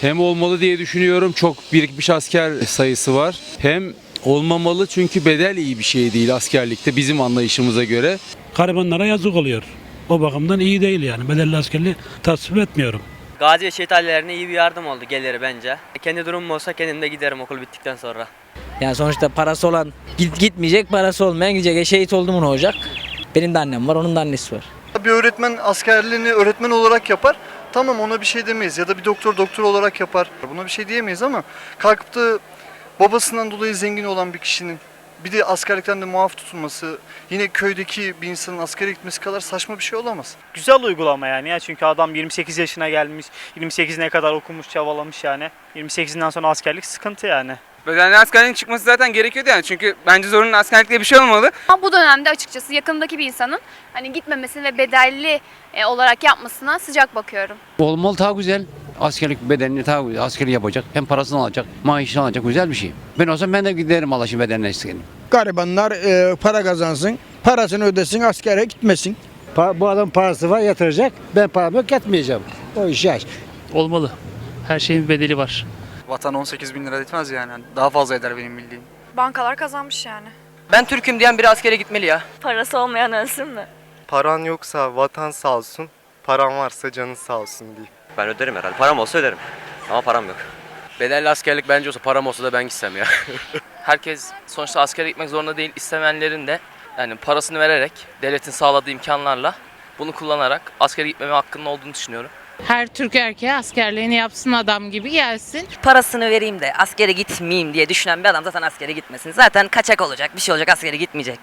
Hem olmalı diye düşünüyorum. Çok birikmiş asker sayısı var. Hem olmamalı çünkü bedel iyi bir şey değil askerlikte bizim anlayışımıza göre. Garibanlara yazık oluyor. O bakımdan iyi değil yani. Bedelli askerliği tasvip etmiyorum. Gazi ve şehit ailelerine iyi bir yardım oldu geliri bence. Kendi durumum olsa kendim de giderim okul bittikten sonra. Yani sonuçta parası olan git, gitmeyecek, parası olmayan gidecek. E şehit oldu mu ne olacak? Benim de annem var, onun da annesi var. Bir öğretmen askerliğini öğretmen olarak yapar. Tamam ona bir şey demeyiz ya da bir doktor doktor olarak yapar. Buna bir şey diyemeyiz ama kalkıp da babasından dolayı zengin olan bir kişinin bir de askerlikten de muaf tutulması yine köydeki bir insanın askere gitmesi kadar saçma bir şey olamaz. Güzel uygulama yani ya çünkü adam 28 yaşına gelmiş, 28'ine kadar okumuş, çabalamış yani. 28'inden sonra askerlik sıkıntı yani. Bedelli askerliğin çıkması zaten gerekiyordu yani çünkü bence zorunlu askerlik diye bir şey olmalı. Ama bu dönemde açıkçası yakındaki bir insanın hani gitmemesini ve bedelli e, olarak yapmasına sıcak bakıyorum. Olmalı daha güzel. Askerlik bedenini daha güzel. Askeri yapacak. Hem parasını alacak, maaşını alacak. Güzel bir şey. Ben olsam ben de giderim Alaş'ın bedenine istedim. Garibanlar e, para kazansın, parasını ödesin, askere gitmesin. bu adam parası var yatıracak. Ben paramı yok yatmayacağım. O iş yaş. Olmalı. Her şeyin bedeli var. Vatan 18 bin lira etmez yani. Daha fazla eder benim bildiğim. Bankalar kazanmış yani. Ben Türk'üm diyen biri askere gitmeli ya. Parası olmayan ölsün mü? Paran yoksa vatan sağ olsun, paran varsa canın sağ olsun diyeyim. Ben öderim herhalde. Param olsa öderim. Ama param yok. Bedelli askerlik bence olsa param olsa da ben gitsem ya. Herkes sonuçta askere gitmek zorunda değil. İstemeyenlerin de yani parasını vererek devletin sağladığı imkanlarla bunu kullanarak askere gitmeme hakkının olduğunu düşünüyorum. Her Türk erkeği askerliğini yapsın adam gibi gelsin. Parasını vereyim de askere gitmeyeyim diye düşünen bir adam zaten askere gitmesin. Zaten kaçak olacak, bir şey olacak, askere gitmeyecek.